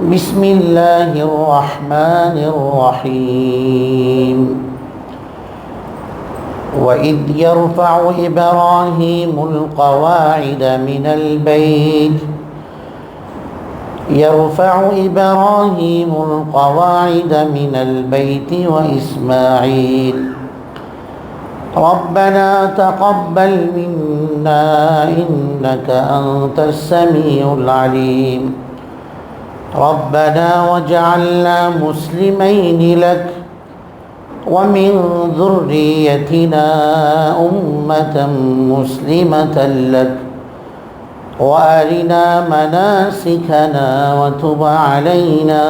بسم الله الرحمن الرحيم وإذ يرفع إبراهيم القواعد من البيت يرفع إبراهيم القواعد من البيت وإسماعيل ربنا تقبل منا إنك أنت السميع العليم ربنا واجعلنا مسلمين لك ومن ذريتنا أمة مسلمة لك وأرنا مناسكنا وتب علينا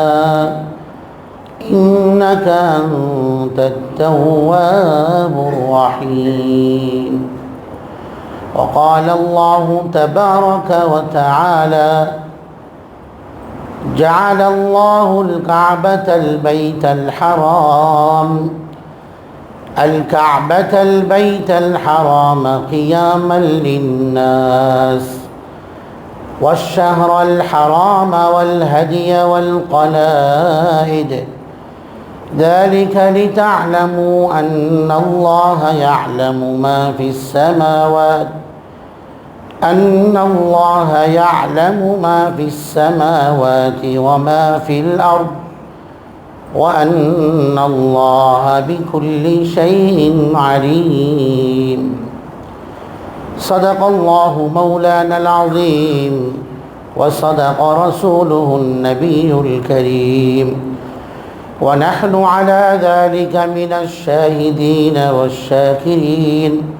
إنك أنت التواب الرحيم. وقال الله تبارك وتعالى جعل الله الكعبة البيت الحرام. الكعبة البيت الحرام قياما للناس. والشهر الحرام والهدي والقلائد. ذلك لتعلموا أن الله يعلم ما في السماوات أن الله يعلم ما في السماوات وما في الأرض وأن الله بكل شيء عليم. صدق الله مولانا العظيم وصدق رسوله النبي الكريم. ونحن على ذلك من الشاهدين والشاكرين.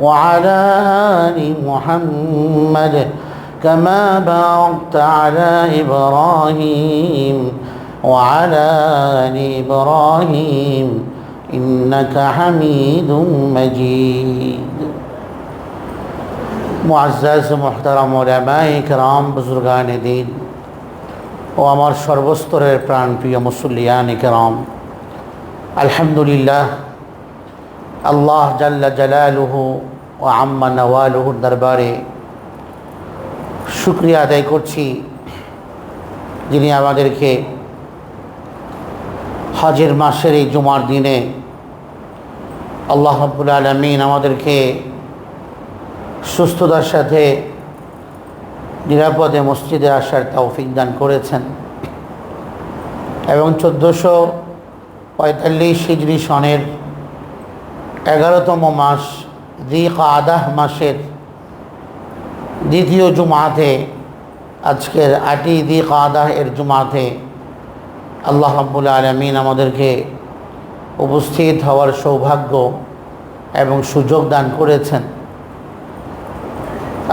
وعلى آل محمد كما باركت على إبراهيم وعلى آل إبراهيم إنك حميد مجيد معزز محترم علماء کرام بزرگان দিন ও আমার সর্বস্তরের প্রাণপ্রিয় মুসল্লিয়ান کرام আলহামদুলিল্লাহ আল্লাহ জাল্লা জালালুহু ও আম্মা নওয়ালুহুর দরবারে শুক্রিয়া আদায় করছি যিনি আমাদেরকে হজের মাসের এই জুমার দিনে আল্লাহ রব্বুল আলমিন আমাদেরকে সুস্থতার সাথে নিরাপদে মসজিদে আসার তৌফিক দান করেছেন। এবং চোদ্দোশো পঁয়তাল্লিশ সনের এগারোতম মাস দি কাদাহ মাসের দ্বিতীয় জুমাতে, আজকের আটি দি কাদাহ এর জুমাতে আল্লাহ রাব্বুল আলমিন আমাদেরকে উপস্থিত হওয়ার সৌভাগ্য এবং সুযোগ দান করেছেন।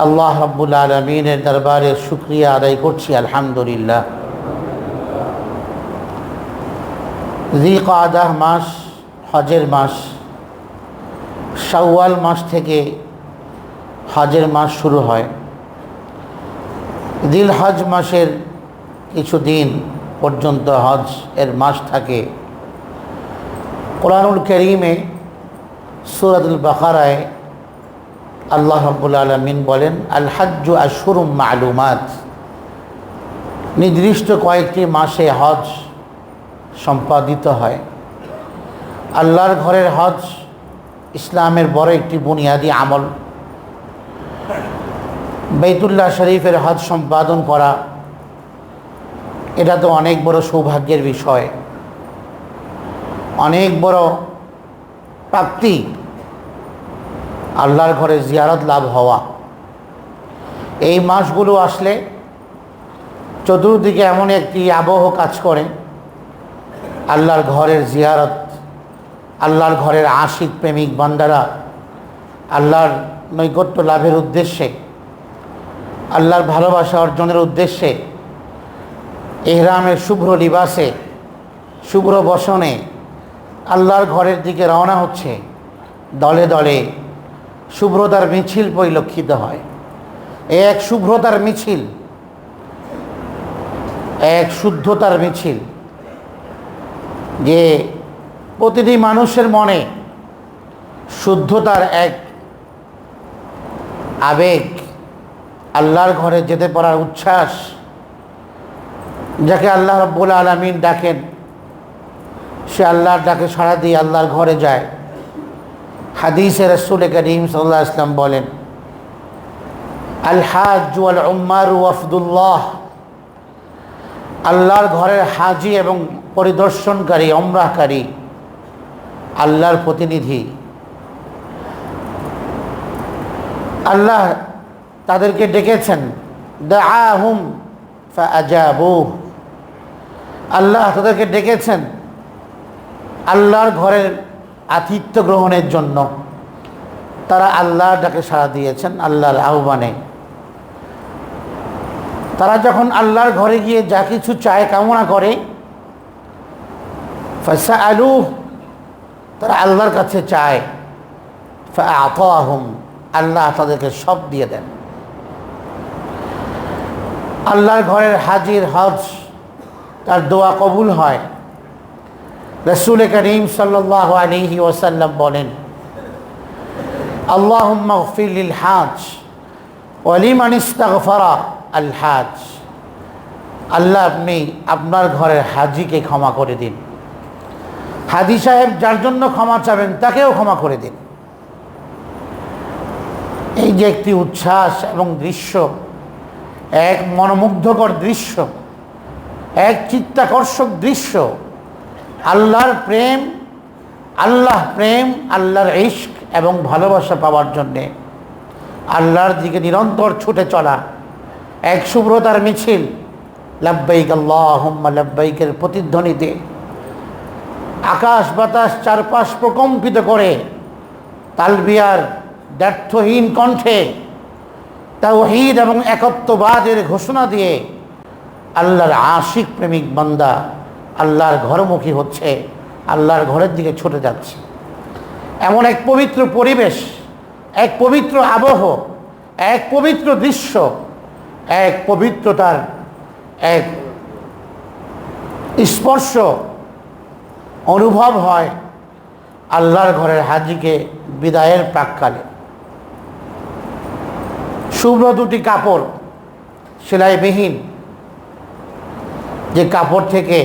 আল্লাহ রাব্বুল আলমিনের দরবারে শুক্রিয়া আদায় করছি, আলহামদুলিল্লাহ। দি কাদাহ মাস, হজের মাস শাওয়াল মাস থেকে হাজের মাস শুরু হয়। দিল হজ মাসের কিছু দিন পর্যন্ত হজ এর মাস থাকে। কোরআনুল করিমে সুরাতুল বাকারায় আল্লাহ রব্বুল আলমিন বলেন আল হাজ্জু আশুরুম মালুমাত। নির্দিষ্ট কয়েকটি মাসে হজ সম্পাদিত হয়। আল্লাহর ঘরের হজ ইসলামের বড় একটি বুনিয়াদী আমল। বেতুল্লাহ শরীফের হজ সম্পাদন করা, এটা তো অনেক বড় সৌভাগ্যের বিষয়। অনেক বড় প্রাপ্তি আল্লাহর ঘরে জিয়ারত লাভ হওয়া। এই মাসগুলো আসলে চতুর্দিকে এমন একটি আবহ কাজ করে, আল্লাহর ঘরের জিয়ারত আল্লাহর ঘরের আশিক প্রেমিক বান্দারা আল্লাহর নৈকট্য লাভের উদ্দেশ্যে, আল্লাহর ভালোবাসা অর্জনের উদ্দেশ্যে, এহরামের শুভ্র লিবাসে, শুভ্র বসনে আল্লাহর ঘরের দিকে রওনা হচ্ছে। দলে দলে শুভ্রতার মিছিল পরিলক্ষিত হয়। এক শুভ্রতার মিছিল, এক শুদ্ধতার মিছিল, যে প্রতিটি মানুষের মনে শুদ্ধতার এক আবেগ আল্লাহর ঘরে যেতে পারার উচ্ছ্বাস, যাকে আল্লাহ রব্বুল আলমিন ডাকেন, সে আল্লাহর ডাকে সাড়া দিয়ে আল্লাহর ঘরে যায়। হাদিসে রসুল করিম সাল্লাহ ইসলাম বলেন আল আল্লাহর ঘরের হাজি এবং পরিদর্শনকারী অমরাহকারী আল্লাহর প্রতিনিধি। আল্লাহ তাদেরকে ডেকেছেন ফাজাবু আল্লাহ তাদেরকে ডেকেছেন আল্লাহর ঘরের আতিথ্য গ্রহণের জন্য। তারা আল্লাহর ডাকে সাড়া দিয়েছেন, আল্লাহর আহ্বানে। তারা যখন আল্লাহর ঘরে গিয়ে যা কিছু চায় কামনা করে ফসা আলু তারা আল্লাহর কাছে চায় আহম আল্লাহ তাদেরকে সব দিয়ে দেন। আল্লাহর ঘরের হাজির হজ, তার দোয়া কবুল হয়। রসুল করিম সাল্লাহ আলিহি ওসাল্লাম বলেন আল্লাহ ফিল হাজ ওলিমান ইস্তাগফারা আল হাজ। আল্লাহ আপনি আপনার ঘরের হাজিকে ক্ষমা করে দিন। হাজি সাহেব যার জন্য ক্ষমা চাবেন, তাকেও ক্ষমা করে দিন। এই যে একটি উচ্ছ্বাস এবং দৃশ্য, এক মনোমুগ্ধকর দৃশ্য, এক চিত্তাকর্ষক দৃশ্য, আল্লাহর প্রেম, আল্লাহ প্রেম, আল্লাহর ইস্ক এবং ভালোবাসা পাওয়ার জন্যে আল্লাহর দিকে নিরন্তর ছুটে চলা এক শুভ্রতার মিছিল, লাব্বাইক আল্লাহ লাব্বাইকের প্রতিধ্বনিতে। আকাশ বাতাস চারপাশ প্রকম্পিত করে তালবিয়ার ব্যর্থহীন কণ্ঠে তাওহিদ এবং একত্ববাদের ঘোষণা দিয়ে আল্লাহর আশিক প্রেমিক বান্দা আল্লাহর ঘরমুখী হচ্ছে, আল্লাহর ঘরের দিকে ছুটে যাচ্ছে। এমন এক পবিত্র পরিবেশ, এক পবিত্র আবহ, এক পবিত্র দৃশ্য, এক পবিত্রতার এক স্পর্শ অনুভব হয় আল্লাহর ঘরের হাজিকে বিদায়ের প্রাককালে। শুভ্র দুটি কাপড় সেলাইবিহীন, যে কাপড় থেকে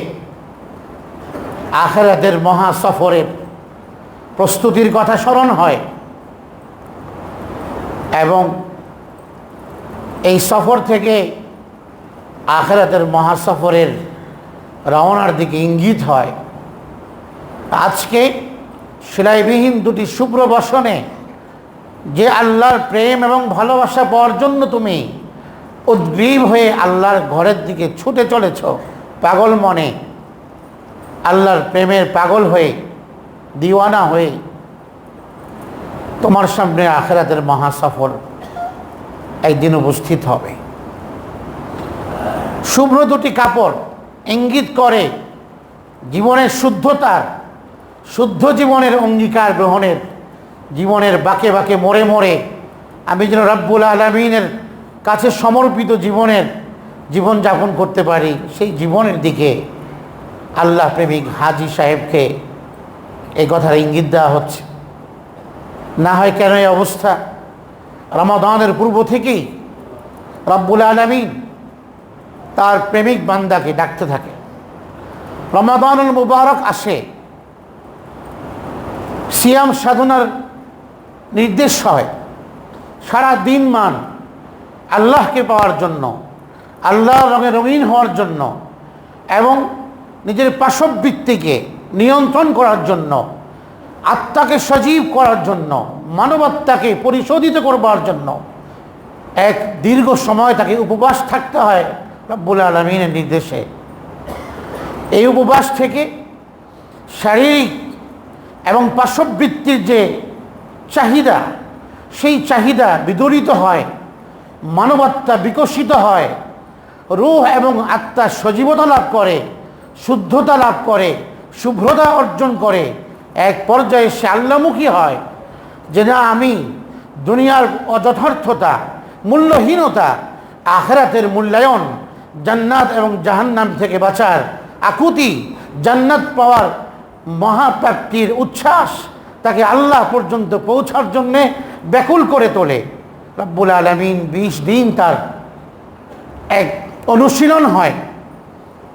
আখেরাতের মহা সফরের প্রস্তুতির কথা স্মরণ হয় এবং এই সফর থেকে আখেরাতের মহাসফরের রওনার দিকে ইঙ্গিত হয়। আজকে সেলাইবিহীন দুটি শুভ্র বসনে যে আল্লাহর প্রেম এবং ভালোবাসা পাওয়ার জন্য তুমি উদ্গ্রীব হয়ে আল্লাহর ঘরের দিকে ছুটে চলেছ, পাগল মনে। আল্লাহর প্রেমের পাগল হয়ে, দিওয়ানা হয়ে তোমার সামনে আখেরাতের মহাসফর একদিন উপস্থিত হবে। শুভ্র দুটি কাপড় ইঙ্গিত করে জীবনের শুদ্ধতার শুদ্ধ জীবনের অঙ্গীকার গ্রহণের, জীবনের বাঁকে বাঁকে মোড়ে মরে আমি যেন রব্বুল আলমিনের কাছে সমর্পিত জীবনের জীবনযাপন করতে পারি, সেই জীবনের দিকে আল্লাহ প্রেমিক হাজি সাহেবকে এই কথার ইঙ্গিত দেওয়া হচ্ছে। না হয় কেন এই অবস্থা? রমাদানের পূর্ব থেকেই রব্বুল আলমিন তার প্রেমিক বান্দাকে ডাকতে থাকে। রমাদানুল মুবারক আসে। সিয়াম সাধনার নির্দেশ হয়। সারা দিন মান আল্লাহকে পাওয়ার জন্য আল্লাহ রঙে রঙিন হওয়ার জন্য এবং নিজের পাশবৃত্তিকে নিয়ন্ত্রণ করার জন্য, আত্মাকে সজীব করার জন্য মানবাত্মাকে পরিশোধিত করবার জন্য এক দীর্ঘ সময় তাকে উপবাস থাকতে হয় রব্বুল আলমিনের নির্দেশে। এই উপবাস থেকে শারীরিক এবং পার্শ্ববৃত্তির যে চাহিদা, সেই চাহিদা বিদরিত হয়, মানবাত্মা বিকশিত হয়, রূহ এবং আত্মা সজীবতা লাভ করে, শুদ্ধতা লাভ করে, শুভ্রতা অর্জন করে। এক পর্যায়ে সে আল্লামুখী হয়, যে না, আমি দুনিয়ার অযথার্থতা, মূল্যহীনতা, আখরাতের মূল্যায়ন, জান্নাত এবং জাহান্নাম থেকে বাঁচার আকুতি, জান্নাত পাওয়ার মহাপ্রাপ্তির উচ্ছ্বাস তাকে আল্লাহ পর্যন্ত পৌঁছার জন্যে ব্যাকুল করে তোলে। রব্বুল আলমিন বিশ দিন তার এক অনুশীলন হয়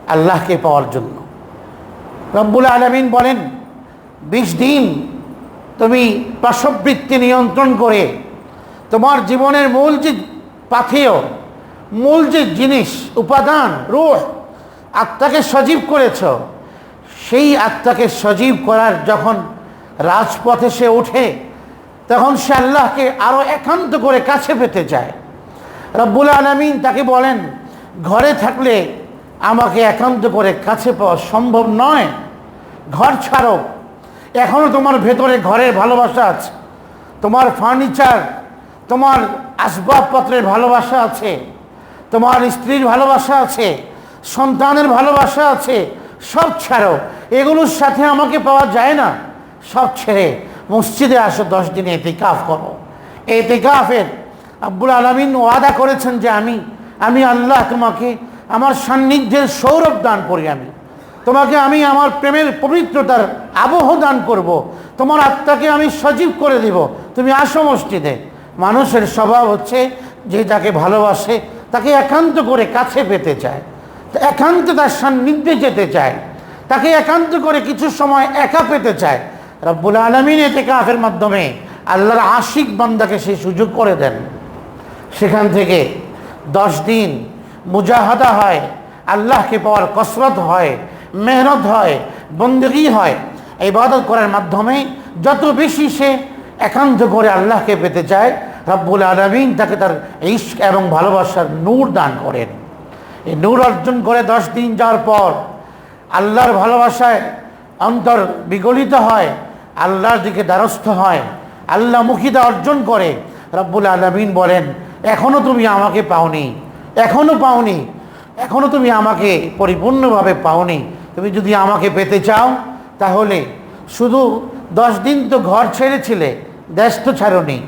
আল্লাহকে পাওয়ার জন্য। রব্বুল আলমিন বলেন, বিশ দিন তুমি পার্শ্ববৃত্তি নিয়ন্ত্রণ করে তোমার জীবনের মূল যে পাথেয়, মূল যে জিনিস, উপাদান, রূহ, আত্মাকে সজীব করেছ সেই আত্মাকে সজীব করার যখন রাজপথে সে ওঠে, তখন সে আল্লাহকে আরও একান্ত করে কাছে পেতে চায়। রব্বুল আলমিন তাকে বলেন, ঘরে থাকলে আমাকে একান্ত করে কাছে পাওয়া সম্ভব নয়। ঘর ছাড়ো। এখনও তোমার ভেতরে ঘরের ভালোবাসা আছে। তোমার ফার্নিচার তোমার আসবাবপত্রের ভালোবাসা আছে। তোমার স্ত্রীর ভালোবাসা আছে। সন্তানের ভালোবাসা আছে। সব ছাড়ো। এগুলোর সাথে আমাকে পাওয়া যায় না। সব ছেড়ে মসজিদে আসো, দশ দিনে এতেকাফ করো। এতেকাফের আব্বুল আলমিন ওয়াদা করেছেন যে আমি আমি আল্লাহ তোমাকে আমার সান্নিধ্যের সৌরভ দান করি আমি। তোমাকে আমি আমার প্রেমের পবিত্রতার আবহ দান করব। তোমার আত্মাকে আমি সজীব করে দিব। তুমি আসো মসজিদে। মানুষের স্বভাব হচ্ছে যে যাকে ভালোবাসে, তাকে একান্ত করে কাছে পেতে চায়। একান্ত তার সান্নিধ্যে যেতে চায়। তাকে একান্ত করে কিছু সময় একা পেতে চায়। রব্বুল আলমিন এতে কাফের মাধ্যমে আল্লাহর আশিক বান্দাকে সেই সুযোগ করে দেন। সেখান থেকে দশ দিন মুজাহাদা হয়, আল্লাহকে পাওয়ার কসরত হয়, মেহনত হয়, বন্দগি হয়। এই ইবাদত করার মাধ্যমে যত বেশি সে একান্ত করে আল্লাহকে পেতে চায়, রব্বুল আলমিন তাকে তার ইস্ক এবং ভালোবাসার নূর দান করেন। এই নূর অর্জন করে দশ দিন যাওয়ার পর আল্লাহর ভালোবাসায় অন্তর বিগলিত হয়, আল্লাহর দিকে দ্বারস্থ হয়, আল্লাহ মুখিতা অর্জন করে। রব্বুল আলমিন বলেন এখনও তুমি আমাকে পাওনি এখনও পাওনি এখনও তুমি আমাকে পরিপূর্ণভাবে পাওনি। তুমি যদি আমাকে পেতে চাও, তাহলে শুধু দশ দিন তো ঘর ছেড়েছিলে, দেশ তো ছাড়নি।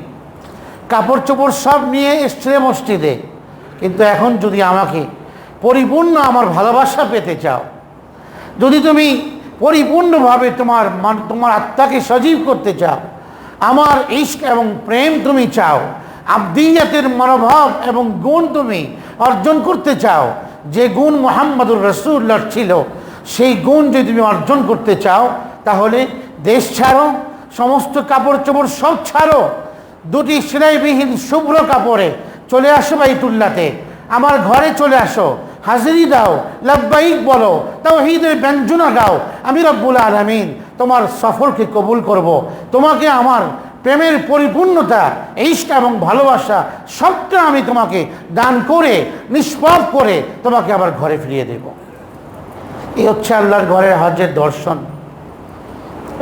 কাপড় চোপড় সব নিয়ে এসছিলে মসজিদে। কিন্তু এখন যদি আমাকে পরিপূর্ণ আমার ভালোবাসা পেতে চাও যদি তুমি পরিপূর্ণভাবে তোমার তোমার আত্মাকে সজীব করতে চাও, আমার ইস্ক এবং প্রেম তুমি চাও, আবদিয়াতের মনোভাব এবং গুণ তুমি অর্জন করতে চাও, যে গুণ মোহাম্মদুর রসুল্লাহ ছিল, সেই গুণ যদি তুমি অর্জন করতে চাও, তাহলে দেশ ছাড়ো, সমস্ত কাপড় চোপড় সব ছাড়ো, দুটি সেলাইবিহীন শুভ্র কাপড়ে চলে আসো বাইতুল্লাতে, আমার ঘরে চলে আসো হাজিরি দাও লাব্বাইক বলো তাও হিদের ব্যঞ্জনা গাও। আমি রব্বুল আলমিন তোমার সফরকে কবুল করব। তোমাকে আমার প্রেমের পরিপূর্ণতা ইষ্ট এবং ভালোবাসা সবটা আমি তোমাকে দান করে, নিষ্পাপ করে তোমাকে আবার ঘরে ফিরিয়ে দেব। এই হচ্ছে আল্লাহর ঘরের হজের দর্শন।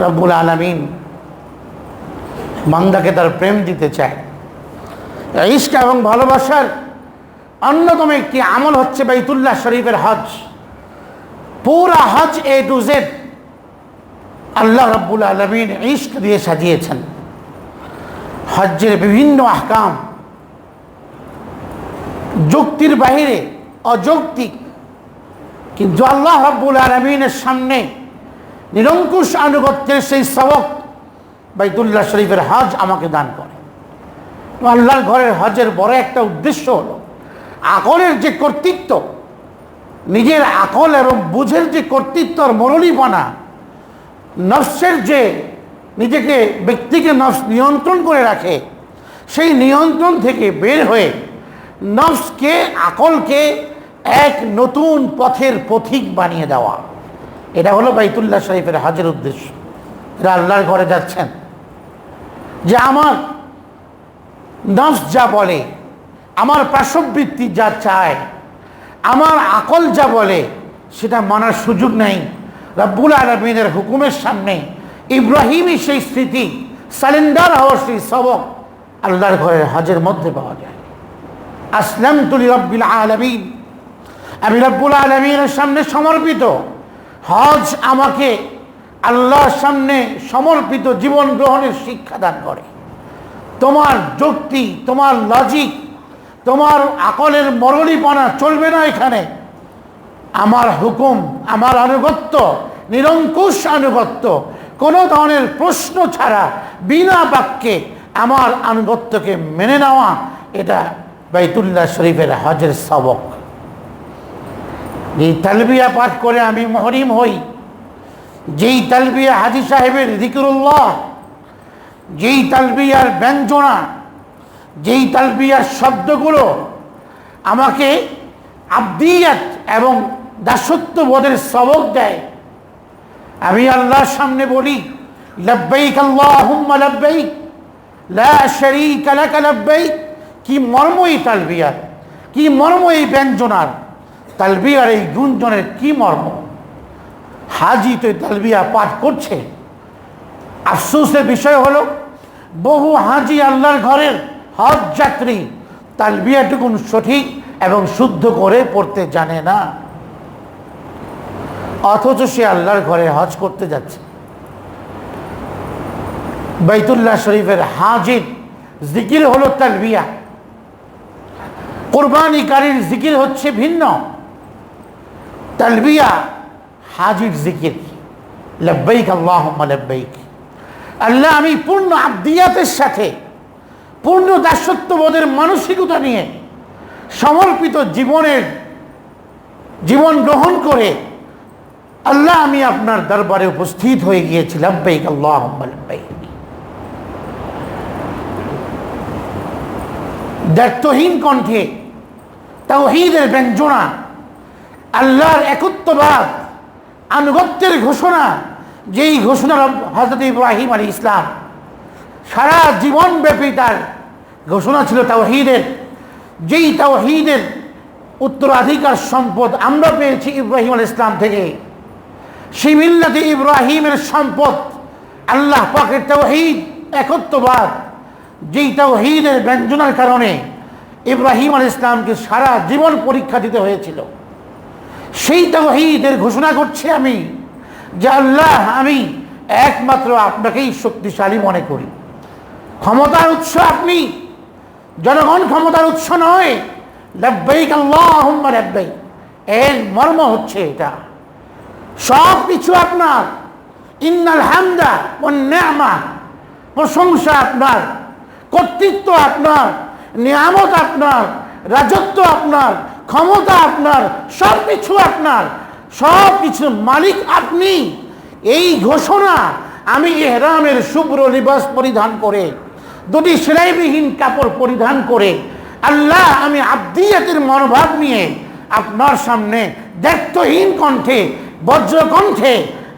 রব্বুল আলমিন বান্দাকে তার প্রেম দিতে চায়। ইষ্ট এবং ভালোবাসার অন্যতম একটি আমল হচ্ছে বাইতুল্লাহ শরীফের হজ। পুরা হজ এ টু জেড আল্লাহ রব্বুল আলমিন ইস্ক দিয়ে সাজিয়েছেন। হজ্জের বিভিন্ন আহকাম, যুক্তির বাহিরে অযৌক্তিক, কিন্তু আল্লাহ রব্বুল আলমিনের সামনে নিরঙ্কুশ আনুগত্যের সেই সবক বাইতুল্লাহ শরীফের হজ আমাকে দান করে। আল্লাহর ঘরের হজের বড় একটা উদ্দেশ্য হলো আকলের যে কর্তৃত্ব, নিজের আকল এবং বুঝের যে কর্তৃত্ব আর মরলিপনা নফসের যে নিজেকে, ব্যক্তিকে নফস নিয়ন্ত্রণ করে রাখে, সেই নিয়ন্ত্রণ থেকে বের হয়ে নফসকে আকলকে এক নতুন পথের পথিক বানিয়ে দেওয়া। এটা হলো বাইতুল্লাহ শরীফের হাজের উদ্দেশ্য। এরা আল্লাহর ঘরে যাচ্ছেন। যে আমার নস যা বলে আমার পার্শ্ববৃত্তি যা চায়, আমার আকল যা বলে, সেটা মানার সুযোগ নেই। রব্বুল আলমিনের হুকুমের সামনে ইব্রাহিমই সেই স্মৃতি, সালেন্ডার হওয়ার সেই সবক আল্লাহর ঘরের হজের মধ্যে পাওয়া যায়। আসলাম তুলি রব্বিল আলমিন। আমি রব্বুল আলমিনের সামনে সমর্পিত। হজ আমাকে আল্লাহর সামনে সমর্পিত জীবন গ্রহণের শিক্ষা দান করে। তোমার যুক্তি, তোমার লজিক তোমার আকলের মরলিপনা চলবে না এখানে। আমার হুকুম, আমার আনুগত্য, নিরঙ্কুশ আনুগত্য, কোনো ধরনের প্রশ্ন ছাড়া বিনা বাক্যে আমার আনুগত্যকে মেনে নেওয়া, এটা বাইতুল্লাহ শরীফের হজের সবক। এই তালবিয়া পাঠ করে আমি মহরিম হই, যেই তালবিয়া হাজি সাহেবের জিকিরুল্লাহ, যেই তালবিয়ার ব্যঞ্জনা যেই তালবিয়ার শব্দগুলো আমাকে আব্দিয়াত এবং দাসত্ববোধের সবক দেয়, আমি আল্লাহর সামনে বলি লা কি মর্ম এই তালবিয়ার? কি মর্ম এই ব্যঞ্জনার? তালবিয়ার এই গুঞ্জনের কি মর্ম? হাজি তো তালবিয়া পাঠ করছে। আফসোসের বিষয় হলো, বহু হাজি আল্লাহর ঘরের হজ যাত্রী তালবিয়াটুকুন সঠিক এবং শুদ্ধ করে পড়তে জানে না। অথচ সে আল্লাহর ঘরে হজ করতে যাচ্ছে। বাইতুল্লাহ শরীফের হাজির জিকির হলো তালবিয়া। কোরবানিকারীর জিকির হচ্ছে ভিন্ন। তালবিয়া হাজির জিকির। লব্বাইক আল্লাহ লব্বাইক। আল্লাহ আমি পূর্ণ আব্দিয়াতের সাথে পূর্ণ দাসত্ববোধের মানসিকতা নিয়ে সমর্পিত জীবনের জীবন গ্রহণ করে আল্লাহ আমি আপনার দরবারে উপস্থিত হয়ে গিয়েছিলাম। লব্বাইক আল্লাহ দায়িত্বহীন কণ্ঠে, তাওহীদের ব্যঞ্জনা, আল্লাহর একত্ববাদ, আনুগত্যের ঘোষণা, যেই ঘোষণা হজরত ইব্রাহিম আলী ইসলাম সারা জীবনব্যাপী তার ঘোষণা ছিল তাওহিদের। যেই তাওহীদের উত্তরাধিকার সম্পদ আমরা পেয়েছি ইব্রাহিম আল ইসলাম থেকে। সেই মিল্লাতে ইব্রাহিমের সম্পদ আল্লাহ পাকের তাওহীদ একত্ববাদ। যেই তাওহীদের ব্যঞ্জনার কারণে ইব্রাহিম আল ইসলামকে সারা জীবন পরীক্ষা দিতে হয়েছিল। সেই তাওহীদের ঘোষণা করছি আমি যে আল্লাহ আমি একমাত্র আপনাকেই শক্তিশালী মনে করি। ক্ষমতার উৎস আপনি জনগণ ক্ষমতার উৎস নয়। এর মর্ম হচ্ছে এটা। সব কিছু আপনার। ইন্নাল হামদা ও নেমা প্রশংসা আপনার। কর্তৃত্ব আপনার। নিয়ামত আপনার। রাজত্ব আপনার। ক্ষমতা আপনার। সব কিছু আপনার। সব কিছু মালিক আপনি। এই ঘোষণা আমি এহরামের শুভ্র লিবাস পরিধান করে দুটি সেলাইবিহীন কাপড় পরিধান করে আল্লাহ আমি আব্দিয়াতের মনোভাব নিয়ে আপনার সামনে দায়িত্বহীন কণ্ঠে বজ্র কণ্ঠে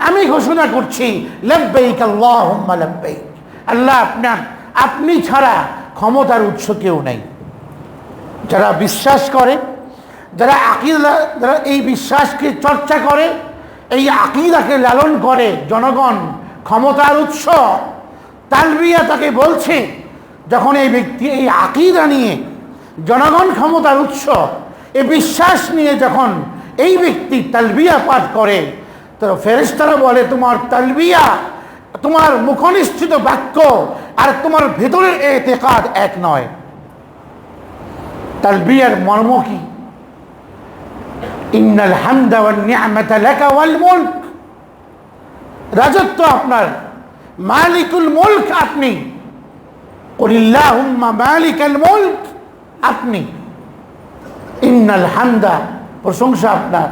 আমি ঘোষণা করছি, লব্বাইক আল্লাহ লব্বাইক। আল্লাহ আপনার, আপনি ছাড়া ক্ষমতার উৎস কেউ নেই। যারা বিশ্বাস করে, যারা আকিদা, যারা এই বিশ্বাসকে চর্চা করে, এই আকিদাকে লালন করে, জনগণ ক্ষমতার উৎস, তালবিয়া তাকে বলছে যখন এই ব্যক্তি, এই আকিদা নিয়ে জনগণ ক্ষমতার উৎস, এই বিশ্বাস নিয়ে যখন এই ব্যক্তি তালবিয়া পাঠ করে, তো ফেরেশতারা বলে, তোমার তালবিয়া, তোমার মুখনিষ্ঠিত বাক্য আর তোমার ভেতরের এতেকাদ এক নয়। তালবিয়ার মর্ম কি? ইন্নাল হামদা ওয়ান লাকা ওয়াল মুলক। রাজত্ব আপনার, মালিকুল মুলক আপনি। আপনি। ইন্নাল হামদা, প্রশংসা আপনার।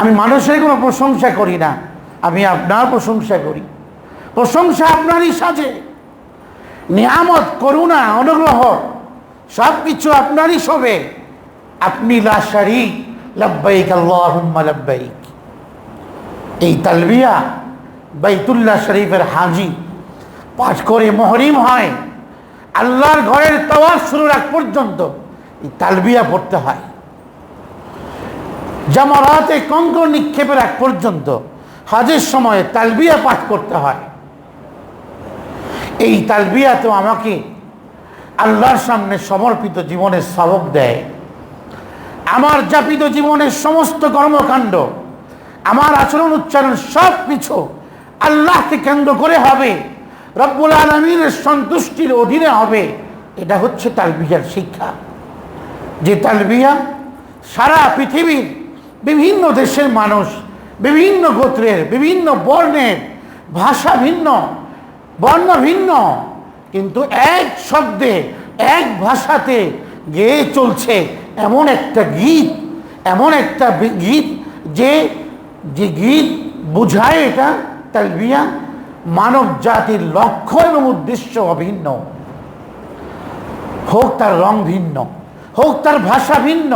আমি মানুষের কোনো প্রশংসা করি না, আমি আপনার প্রশংসা করি। প্রশংসা আপনারই সাজে। নিয়ামত, করুণা, অনুগ্রহ সব কিছু আপনারই সবে আপনি লাশারি লব্বাইক, আল্লাহুম্মা লব্বাইক। এই তালবিয়া বাইতুল্লাহ শরীফের হাজি পাঠ করে মহরিম হয়। আল্লাহর ঘরের তওয়ার শুরুর আগ পর্যন্ত এই তালবিয়া পড়তে হয়। জামারাতে কঙ্কর নিক্ষেপের আগ পর্যন্ত হাজের সময় তালবিয়া পাঠ করতে হয়। এই তালবিয়া তো আমাকে আল্লাহর সামনে সমর্পিত জীবনের সবক দেয়। আমার যাপিত জীবনের সমস্ত কর্মকাণ্ড, আমার আচরণ উচ্চারণ সব কিছু আল্লাহকে কেন্দ্র করে হবে। রব্বুল আলমীর সন্তুষ্টির অধীনে হবে। এটা হচ্ছে তালবিয়ার শিক্ষা। যে তালবিয়া সারা পৃথিবীর বিভিন্ন দেশের মানুষ, বিভিন্ন গোত্রের, বিভিন্ন বর্ণের, ভাষা ভিন্ন, বর্ণ ভিন্ন, কিন্তু এক শব্দে, এক ভাষাতে গেয়ে চলছে এমন একটা গীত, এমন একটা গীত যে যে গীত বোঝায় এটা তালবিয়া। মানব জাতির লক্ষ্য এবং উদ্দেশ্য অভিন্ন। হোক তার রং ভিন্ন, হোক তার ভাষা ভিন্ন,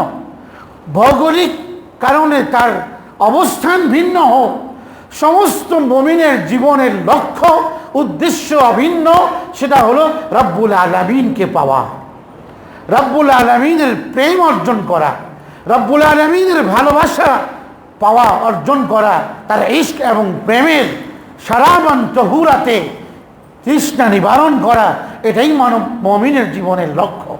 ভৌগোলিক কারণে তার অবস্থান ভিন্ন হোক, সমস্ত মমিনের জীবনের লক্ষ্য, উদ্দেশ্য অভিন্ন, সেটা হলো রব্বুল আলমিনকে পাওয়া। রব্বুল আলমিনের প্রেম অর্জন করা, রব্বুল আলমিনের ভালোবাসা পাওয়া, অর্জন করা, তার ইস্ক এবং প্রেমের সারাবান তহুরাতে তৃষ্ণা নিবারণ করা এটাই মানব মমিনের জীবনের লক্ষ্য।